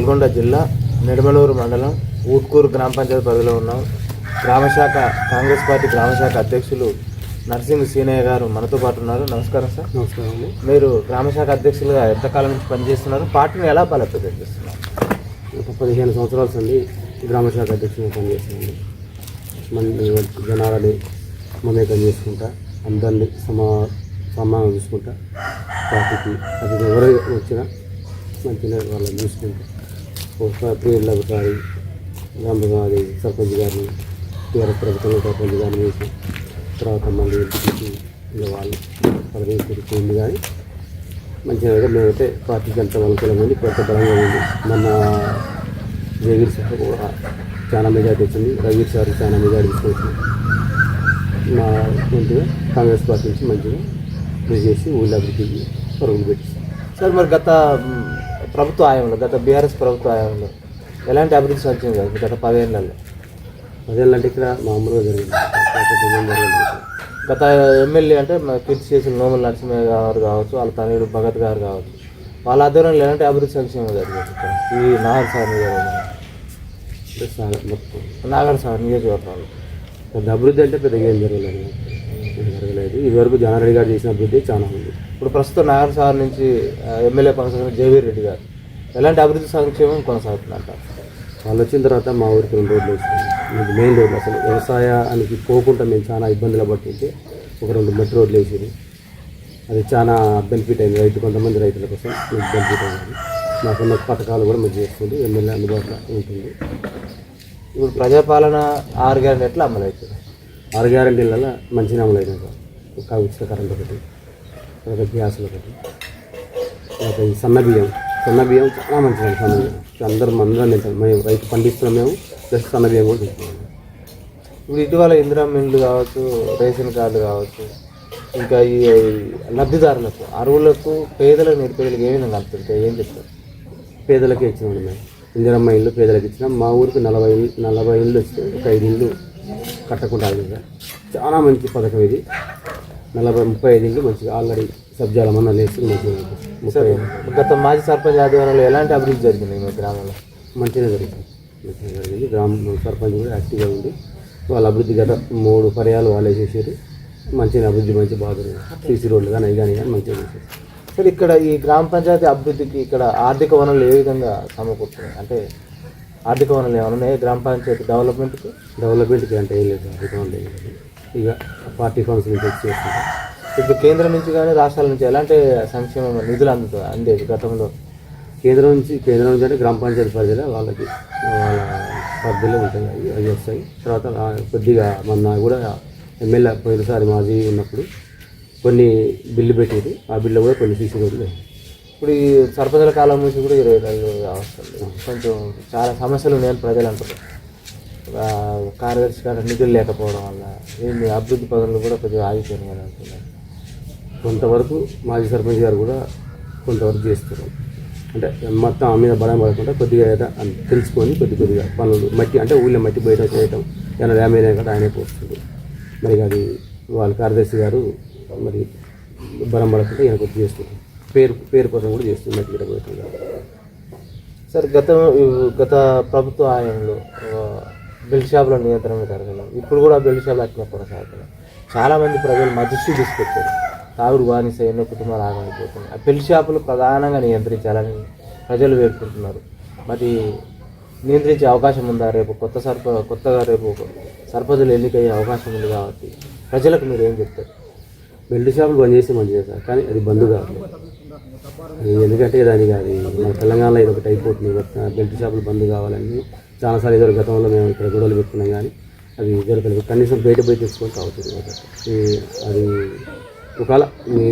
నల్గొండ జిల్లా నిడమలూరు మండలం ఊట్కూరు గ్రామ పంచాయతీ పరిధిలో ఉన్నాం. గ్రామశాఖ కాంగ్రెస్ పార్టీ గ్రామశాఖ అధ్యక్షులు నరసింహ సీనయ్య గారు మనతో పాటు ఉన్నారు. నమస్కారం సార్. నమస్కారం మీరు గ్రామశాఖ అధ్యక్షులుగా ఎంతకాలం నుంచి పనిచేస్తున్నారు? పార్టీని ఎలా బలోపేతం చేస్తున్నారు ఒక పదిహేను సంవత్సరాల నుండి గ్రామ శాఖ అధ్యక్షునిగా పనిచేస్తున్నాను మంది జనాలని మమేకం చేసుకుంటా అందరినీ సమా సమానం చూసుకుంటా పార్టీకి అది ఎవరు వచ్చినా మంచిగా వాళ్ళని చూసుకుంటా. ఒకసారి పేర్లు ఒకసారి సర్పంచ్ గారిని టీఆర్ఎస్ ప్రభుత్వంలో సర్పంచ్ గారిని వేసి తర్వాత మళ్ళీ ఇంటికి వాళ్ళు పదవి ఉంది కానీ మంచిగా అయితే మేమైతే పార్టీకి అంత అనుకూలంగా ఉంది కొంత బలంగా ఉంది మన జగీర్ సార్ కూడా చాలా మెజార్టీ వచ్చింది. రవీర్ సార్ చాలా మెజార్టీ తీసుకొచ్చింది మా మంచిగా కాంగ్రెస్ పార్టీ నుంచి మంచిగా చేసి ఊళ్ళో అభివృద్ధికి పరుగులు పెట్టి సార్ మరి గత ప్రభుత్వ హయాంలో గత బీఆర్ఎస్ ప్రభుత్వ హయాంలో ఎలాంటి అభివృద్ధి సాధ్యం కాదు. గత పదేళ్ళలో పదేళ్ళంటే ఇక్కడ మామూలుగా జరిగింది. గత ఎమ్మెల్యే అంటే కీర్తి చేసిన నోముల నరసింహయ్య గారు కావచ్చు వాళ్ళ తనయుడు భగత్ గారు కావచ్చు వాళ్ళ ఆధ్వర్యంలో ఎలాంటి అభివృద్ధి సంక్షేమం జరిగింది ఈ నాగర్ సార్ మొత్తం నాగర్ సార్ నియోజకవర్గంలో. పెద్ద అభివృద్ధి అంటే పెద్దగా ఏం జరగలేదు. జరగలేదు. ఇదివరకు జనారెడ్డి గారు చేసిన అభివృద్ధి చాలా ఇప్పుడు ప్రస్తుతం నాగర్ సార్ నుంచి ఎమ్మెల్యే కొనసాగుతున్న జేవీర్ రెడ్డి గారు. ఎలాంటి అభివృద్ధి సంక్షేమం కొనసాగుతుందంట వాళ్ళు వచ్చిన తర్వాత మా ఊరికి రెండు రోడ్లు వేసింది మెయిన్ రోడ్లు అసలు. వ్యవసాయానికి పోకుండా మేము చాలా ఇబ్బందులు పట్టించి ఒక రెండు మెట్రో రోడ్లు వేసేది అది చాలా బెనిఫిట్ అయింది. రైతు కొంతమంది రైతుల కోసం మీకు బెనిఫిట్ అయింది. మాకున్న పథకాలు కూడా మంచిగా చేస్తుంది. ఎమ్మెల్యే అందుబాటులో ఉంటుంది. ఇప్పుడు ప్రజాపాలన ఆరు గ్యారెంటీ ఎట్లా అమలు అవుతుంది ఆరు గ్యారంటీలలో మంచి అమలు అయినాయి సార్ ఒక ఉచిత కరెంట్ ఒకటి. తర్వాత గ్యాసులు ఒకటి. తర్వాత ఈ సన్న బియ్యం సన్న బియ్యం చాలా మంచిది సన్న బియ్యం అందరూ అందరం తింటాం మేము రైతు పండిస్తున్నాం మేము ప్లస్ సన్న బియ్యం కూడా తింటున్నాం ఇప్పుడు ఇటీవల ఇందిరా మిల్లు కావచ్చు రేషన్ కార్డు కావచ్చు ఇంకా ఈ లబ్ధిదారులకు అరువులకు పేదలకు నిరుపేదలకు ఏ విధంగా కలుపుతుంటాయి ఏం చెప్తారు? పేదలకే ఇచ్చినాం మేము. ఇందిరమ్మ ఇల్లు పేదలకు ఇచ్చినాం. మా ఊరికి నలభై నలభై ఇల్లు వస్తే ఒక ఐదు ఇల్లు కట్టకుండా చాలా మంచి పథకం ఇది. నలభై ముప్పై ఐదు ఇల్లు మంచిగా ఆల్రెడీ సబ్జాల మన లేసి మంచిగా గత మాజీ సర్పంచ్ ఆధ్వర్యంలో ఎలాంటి అభివృద్ధి జరిగింది మీ గ్రామంలో? మంచిగా జరిగింది. మంచిగా జరిగింది. గ్రామ సర్పంచ్ కూడా యాక్టివ్గా ఉంది వాళ్ళ అభివృద్ధి గత మూడు పర్యాలు వాళ్ళే చేశారు మంచిగా అభివృద్ధి మంచి బాగా జరిగింది. సీసీ రోడ్లు కానీ అవి కానీ కానీ మంచిగా చేశారు సరే ఇక్కడ ఈ గ్రామ పంచాయతీ అభివృద్ధికి ఇక్కడ ఆర్థిక వనరులు ఏ విధంగా సమకూరుతున్నాయి? అంటే ఆర్థిక వనరులు ఏమైనా ఉన్నాయి గ్రామ పంచాయతీ డెవలప్మెంట్కి? డెవలప్మెంట్కి అంటే ఏం లేదు అధికం లేదు. ఇక పార్టీ వచ్చి చేస్తుంటాం ఇప్పుడు కేంద్రం నుంచి కానీ రాష్ట్రాల నుంచి ఎలాంటి సంక్షేమ నిధులు అందుతాయి? అందేది గతంలో కేంద్రం నుంచి కేంద్రం నుంచి అంటే గ్రామ పంచాయతీ పరిధిలో వాళ్ళకి వాళ్ళ పరిధిలో ఉంటాయి అవి వస్తాయి. తర్వాత కొద్దిగా మొన్న కూడా ఎమ్మెల్యే పోయినసారి మాజీ ఉన్నప్పుడు కొన్ని బిల్లు పెట్టేది ఆ బిల్లు కూడా కొన్ని వేయాలి. ఇప్పుడు ఈ సర్పంచుల కాలం నుంచి కూడా ఇరవై నెలలు వస్తుంది కొంచెం చాలా సమస్యలు ఉన్నాయని ప్రజలు ఆ, కార్యదర్శి కాడ నిధులు లేకపోవడం వల్ల ఏంది? అభివృద్ధి పనులు కూడా కొద్దిగా ఆగిపోయినాయి అని అంటున్నారు. కొంతవరకు మాజీ సర్పంచ్ గారు కూడా కొంతవరకు చేస్తారు అంటే మొత్తం ఆ మీద బలం పడకుండా కొద్దిగా ఏదో తెలుసుకొని కొద్ది కొద్దిగా పనులు మట్టి అంటే ఊళ్ళో మట్టి బయట చేయటం ఏమైనా డ్యామేజ్ అయినా కూడా ఆయనే పోస్తుంది మరి అది వాళ్ళ కార్యదర్శి గారు మరి బలం పడకుండా ఈయన కొద్ది చేస్తుంది పేరు పేరు కోసం కూడా చేస్తుంది మట్టి గిడ పోయటం. సార్ గత గత ప్రభుత్వ ఆయంలో బెల్ట్ షాపుల నియంత్రణ జరగలేదు ఇప్పుడు కూడా బెల్ట్ షాపులు అట్లా కొనసాగుతున్నాయి. చాలామంది ప్రజలు మధ్యస్థి తీసుకొచ్చారు. తాగుడు బానిస ఎన్నో కుటుంబాలు ఆగమైపోతున్నాయి. ఆ బెల్ట్ షాపులు ప్రధానంగా నియంత్రించాలని ప్రజలు వేడుకుంటున్నారు. మరి నియంత్రించే అవకాశం ఉందా? రేపు కొత్త సర్ప కొత్తగా రేపు సర్పంచులు ఎన్నికయ్యే అవకాశం ఉంది కాబట్టి ప్రజలకు మీరు ఏం చెప్తారు? బెల్ట్ షాపులు బంద్ చేస్తే మంచిదే సార్. కానీ అది బంద్ కాదు. అది ఎందుకంటే దానికి అది మన తెలంగాణలో ఇది ఒకటి అయిపోతుంది. బెల్ట్ షాపులు బంద్ కావాలని చాలాసార్లు ఇద్దరు గతంలో మేము ఇక్కడ గొడవలు పెట్టుకున్నాం కానీ అది జరగలేదు కనీసం బయట పోయి తెచ్చుకొని తాగుతుంది అది ఒకవేళ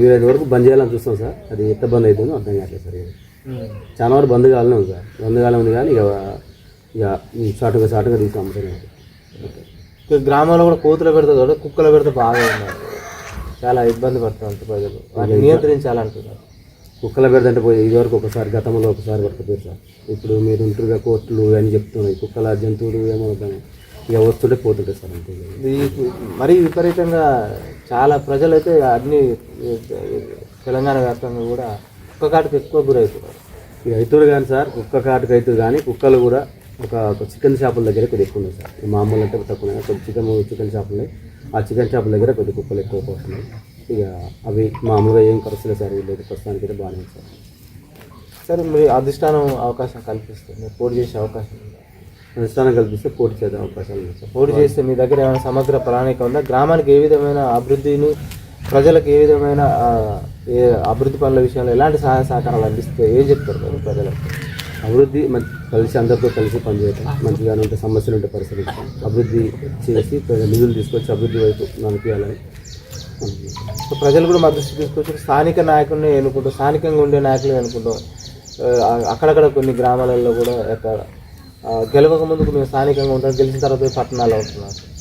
వీలైన వరకు బంద్ చేయాలని చూస్తాం సార్. అది ఎంత బంద్ అవుతుందో అర్థం కావట్లేదు సార్ ఇది. చాలా వరకు బంద్ కావాలనే ఉంది సార్. బంద్ కావాలనే ఉంది కానీ ఇక ఇక షార్ట్గా షార్ట్గా తీసుకు అమ్ముతూనే ఉంది. ఇక్కడ గ్రామాల్లో కూడా కోతులు పెడితే కూడా కుక్కలు పెడితే బాగా ఉన్నారు చాలా ఇబ్బంది పడుతున్నారు ప్రజలు. వాటిని నియంత్రించాలంటున్నారు కుక్కల పెడదంటే పోయి ఇదివరకు ఒకసారి గతంలో ఒకసారి పట్టుకుపోయారు సార్. ఇప్పుడు మీరు ఉంటుగా కోట్లు అని చెప్తున్నాయి. కుక్కల జంతువులు ఏమవుతాయి ఇక వస్తుంటే పోతుంటాయి సార్ అంతే. మరీ విపరీతంగా చాలా ప్రజలు అయితే అన్ని తెలంగాణ వ్యాప్తంగా కూడా ఒక్క కాటికి ఎక్కువ గురవుతున్నారు ఇక అవుతుంది కానీ సార్ కుక్క కాటుకు అవుతుంది కానీ కుక్కలు కూడా ఒక చికెన్ షాపుల దగ్గర కొద్దిగా ఎక్కువ ఉన్నాయి సార్. మామూలు అంటే తక్కువ ఉన్నాయి. కొద్ది చికెన్ చికెన్ షాపులు ఉన్నాయి. ఆ చికెన్ షాపుల దగ్గర కొద్ది కుక్కలు ఎక్కువ పోతున్నాయి. ఇక అవి మామూలుగా ఏం ఖర్చులే సార్? వీళ్ళైతే ప్రస్తుతానికి అయితే బాగానే ఉంది సార్. సార్ మీ అధిష్టానం అవకాశం కల్పిస్తే మీరు పోటీ చేసే అవకాశం ఉందా? అనుష్ఠానం కల్పిస్తే పోటీ చేసే అవకాశాలు ఉన్నాయి సార్. పోటీ చేస్తే మీ దగ్గర ఏమైనా సమగ్ర ప్రణాళిక ఉందా? గ్రామానికి ఏ విధమైన అభివృద్ధిని ప్రజలకు ఏ విధమైన ఏ అభివృద్ధి పనుల విషయంలో ఎలాంటి సహాయ సహకారాలు అందిస్తే ఏం చెప్తారు మీరు ప్రజలకు? అభివృద్ధి మంచి కలిసి అందరితో కలిసి పనిచేయటం మంచిగా ఉంటే సమస్యలు ఉంటే పరిశీలించడం అభివృద్ధి చేసి ప్రజల నిధులు తీసుకొచ్చి అభివృద్ధి వైపు నడిపించాలని. సో ప్రజలు కూడా మా దృష్టి తీసుకొచ్చి స్థానిక నాయకుడిని ఎన్నుకుంటాం. స్థానికంగా ఉండే నాయకులు ఎన్నుకుంటాం. అక్కడక్కడ కొన్ని గ్రామాలలో కూడా ఎక్కడ గెలవక ముందుకు మేము స్థానికంగా ఉంటాం గెలిచిన తర్వాత పోయి పట్టణాలు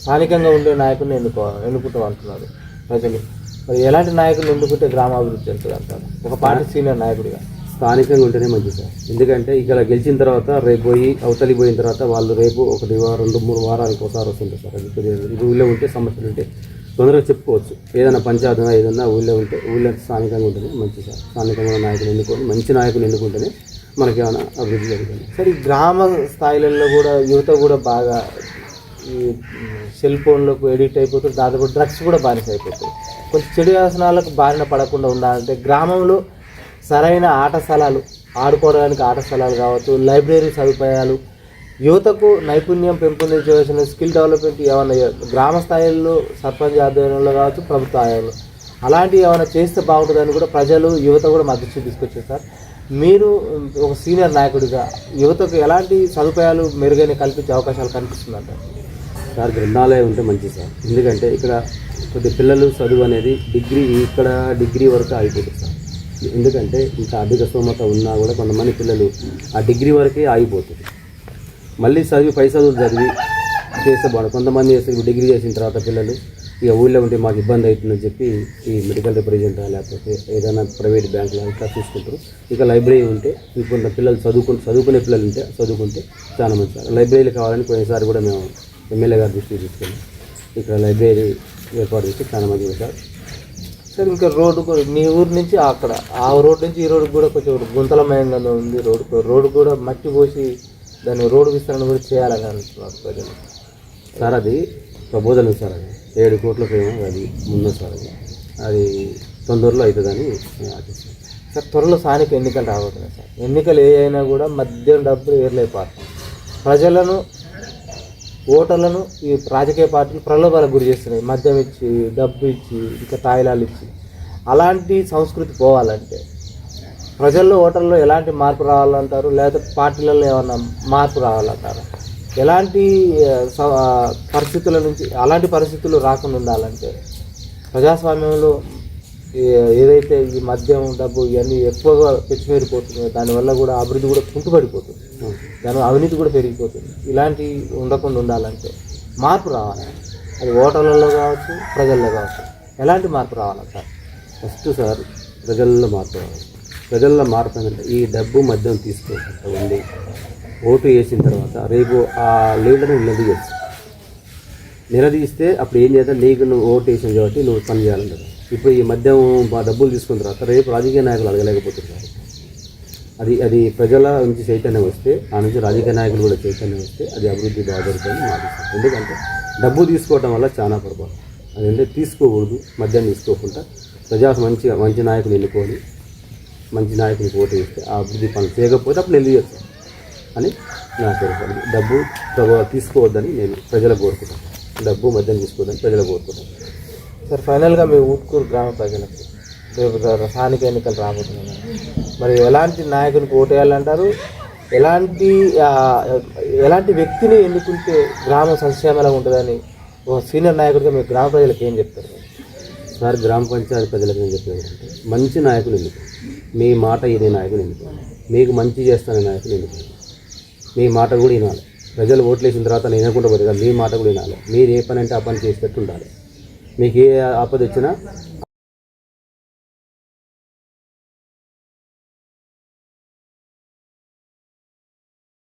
స్థానికంగా ఉండే నాయకుడిని ఎన్నుకో ఎన్నుకుంటాం అంటున్నారు ప్రజలు. మరి ఎలాంటి నాయకులు ఎన్నుకుంటే గ్రామాభివృద్ధి చెందుతుంది అంటారు ఒక పార్టీ సీనియర్ నాయకుడిగా. స్థానికంగా ఉంటేనే మంచిది సార్. ఎందుకంటే ఇక్కడ గెలిచిన తర్వాత రేపు పోయి అవతలి పోయిన తర్వాత వాళ్ళు రేపు ఒకటి వారం రెండు మూడు వారానికి ఒకసారి వస్తుంటారు సార్. అది ఇది ఊళ్ళో ఉంటే సమస్యలు ఉంటే. తొందరగా చెప్పుకోవచ్చు. ఏదైనా పంచాయతీ ఏదైనా ఊళ్ళో ఉంటే ఊళ్ళో స్థానికంగా ఉంటేనే మంచి స్థానికంగా నాయకులు ఎన్నుకొని మంచి నాయకులు ఎన్నుకుంటేనే మనకి ఏమైనా అభివృద్ధి జరుగుతుంది. సరే ఈ గ్రామ స్థాయిలలో కూడా యువత కూడా బాగా ఈ సెల్ ఫోన్లకు ఎడిక్ట్ అయిపోతుంది దాదాపు డ్రగ్స్ కూడా బానిస అయిపోతుంది కొంచెం చెడు వ్యసనాలకు బారిన పడకుండా ఉండాలంటే గ్రామంలో సరైన ఆట స్థలాలు ఆడుకోవడానికి ఆట స్థలాలు కావచ్చు లైబ్రరీ సదుపాయాలు యువతకు నైపుణ్యం పెంపొందించవలసిన స్కిల్ డెవలప్మెంట్ ఏమైనా గ్రామ స్థాయిలో సర్పంచ్ ఆధ్వర్యంలో కావచ్చు ప్రభుత్వ ఆయంలో అలాంటివి ఏమైనా చేస్తే బాగుంటుందని కూడా ప్రజలు యువత కూడా మద్దతు తీసుకొచ్చారు సార్. మీరు ఒక సీనియర్ నాయకుడిగా యువతకు ఎలాంటి సదుపాయాలు మెరుగైన కల్పించే అవకాశాలు కనిపిస్తుందంట సార్ గ్రంథాలయం ఉంటే మంచిది సార్. ఎందుకంటే ఇక్కడ కొద్ది పిల్లలు చదువు అనేది డిగ్రీ ఇక్కడ డిగ్రీ వరకు ఆగిపోతుంది సార్. ఎందుకంటే ఇంకా అధిక స్తోమత ఉన్నా కూడా కొంతమంది పిల్లలు ఆ డిగ్రీ వరకే ఆగిపోతుంది. మళ్ళీ చదివి పై చదువులు చదివి చేస్తే బాగుంది కొంతమంది చేస్తే డిగ్రీ చేసిన తర్వాత పిల్లలు ఇక ఊళ్ళో ఉంటే మాకు ఇబ్బంది అవుతుందని చెప్పి ఈ మెడికల్ రిప్రజెంటేటివ్ లేకపోతే ఏదైనా ప్రైవేట్ బ్యాంకులో ఇట్లా చూసుకుంటారు. ఇక లైబ్రరీ ఉంటే ఇంకొంత పిల్లలు చదువుకుని చదువుకునే పిల్లలు ఉంటే చదువుకుంటే చాలా మంచి సార్ లైబ్రరీలు కావాలని కొన్నిసారి కూడా మేము ఎమ్మెల్యే గారి దృష్టికి తీసుకున్నాం. ఇక్కడ లైబ్రరీ ఏర్పాటు చేస్తే చాలా మంది సార్. సార్ ఇంకా రోడ్డు మీ ఊరు నుంచి అక్కడ ఆ రోడ్డు నుంచి ఈ రోడ్డు కూడా కొంచెం గుంతలమయంగా ఉంది. రోడ్డు రోడ్డు కూడా మట్టి పోసి దాన్ని రోడ్డు విస్తరణ కూడా చేయాలని అంటున్నారు ప్రజలు. సార్ అది ప్రబోధనం సార్ అది. ఏడు కోట్లకు ఏమో అది ముందు సార్ అది. అది తొందరలో అవుతుందని ఆశిస్తాను సార్ త్వరలో స్థానిక ఎన్నికలు రాబోతున్నాయి సార్. ఎన్నికలు ఏ అయినా కూడా మద్యం డబ్బులు ఏర్లైపోతాయి ప్రజలను ఓటర్లను ఈ రాజకీయ పార్టీలు ప్రలోభాలకు గురి చేస్తున్నాయి. మద్యం ఇచ్చి డబ్బు ఇచ్చి ఇంకా తాయిలాలు ఇచ్చి. అలాంటి సంస్కృతి పోవాలంటే ప్రజల్లో ఓటర్లో ఎలాంటి మార్పు రావాలంటారు? లేకపోతే పార్టీలలో ఏమన్నా మార్పు రావాలంటారు? ఎలాంటి స- పరిస్థితుల నుంచి అలాంటి పరిస్థితులు రాకుండా ఉండాలంటే ప్రజాస్వామ్యంలో ఏదైతే ఈ మద్యం డబ్బు ఇవన్నీ ఎక్కువగా పెచ్చిమేరిపోతున్నాయో దానివల్ల కూడా అభివృద్ధి కూడా కుంటుపడిపోతుంది. దాని అవినీతి కూడా పెరిగిపోతుంది. ఇలాంటి ఉండకుండా ఉండాలంటే మార్పు రావాలి. అది ఓటర్లలో కావచ్చు ప్రజల్లో కావచ్చు. ఎలాంటి మార్పు రావాలంటారు? ఫస్ట్ సార్ ప్రజల్లో మార్పు రావాలి. ప్రజల్లో మార్పు ఏంటంటే ఈ డబ్బు మద్యం తీసుకోకుండా ఉండి ఓటు వేసిన తర్వాత రేపు ఆ లీడర్ని నిలదీయచ్చు. నిలదీస్తే అప్పుడు ఏం చేద్దాం? నీకు నువ్వు ఓటు వేసావు కాబట్టి నువ్వు పని చేయాలంటారు. ఇప్పుడు ఈ మద్యం డబ్బులు తీసుకున్న తర్వాత రేపు రాజకీయ నాయకులు అడగలేకపోతున్నారు. అది అది ప్రజల నుంచి చైతన్యం వస్తే ఆ నుంచి రాజకీయ నాయకులు కూడా చైతన్యం వస్తే అది అభివృద్ధి బాధపడుతుందని జరుగుతుందని ఎందుకంటే డబ్బు తీసుకోవడం వల్ల చాలా పొరపాటు. అదేంటే తీసుకోకూడదు మద్యం తీసుకోకుండా ప్రజా మంచి మంచి నాయకులు ఎన్నుకొని మంచి నాయకులు ఓటు వేస్తే ఆ అభివృద్ధి పనులు చేయకపోతే అప్పుడు నిలదీయచ్చు అని నా కోరిక. డబ్బు తీసుకోవద్దని నేను ప్రజలకు కోరుకుంటాను. డబ్బు మద్యం తీసుకోవద్దని ప్రజలకు కోరుకుంటాను. సార్ ఫైనల్గా మీ ఊట్కూరు గ్రామ ప్రజలకు రేపు ర- స్థానిక ఎన్నికలు రాబోతున్నాయి. మరి ఎలాంటి నాయకునికి ఓటు వేయాలంటారు? ఎలాంటి ఎలాంటి వ్యక్తిని ఎన్నుకుంటే గ్రామం సంక్షేమంగా ఉంటుందని ఒక సీనియర్ నాయకుడిగా మీ గ్రామ ప్రజలకు ఏం చెప్తారు? సార్ గ్రామ పంచాయతీ ప్రజలకు నేను చెప్పేది ఏంటంటే మంచి నాయకులు ఎన్నుకోండి. మీ మాట ఇదే నాయకుని ఎన్నుకోండి మీకు మంచి చేస్తానే నాయకుని ఎన్నుకోండి మీ మాట కూడా వినాలి ప్రజలు ఓట్లేసిన తర్వాత నేను వినకుండా పోతే మీ మాట కూడా వినాలి మీరు ఏ పని అంటే ఆ పని చేసేటట్టు ఉండాలి. మీకు ఏ ఆపద వచ్చినా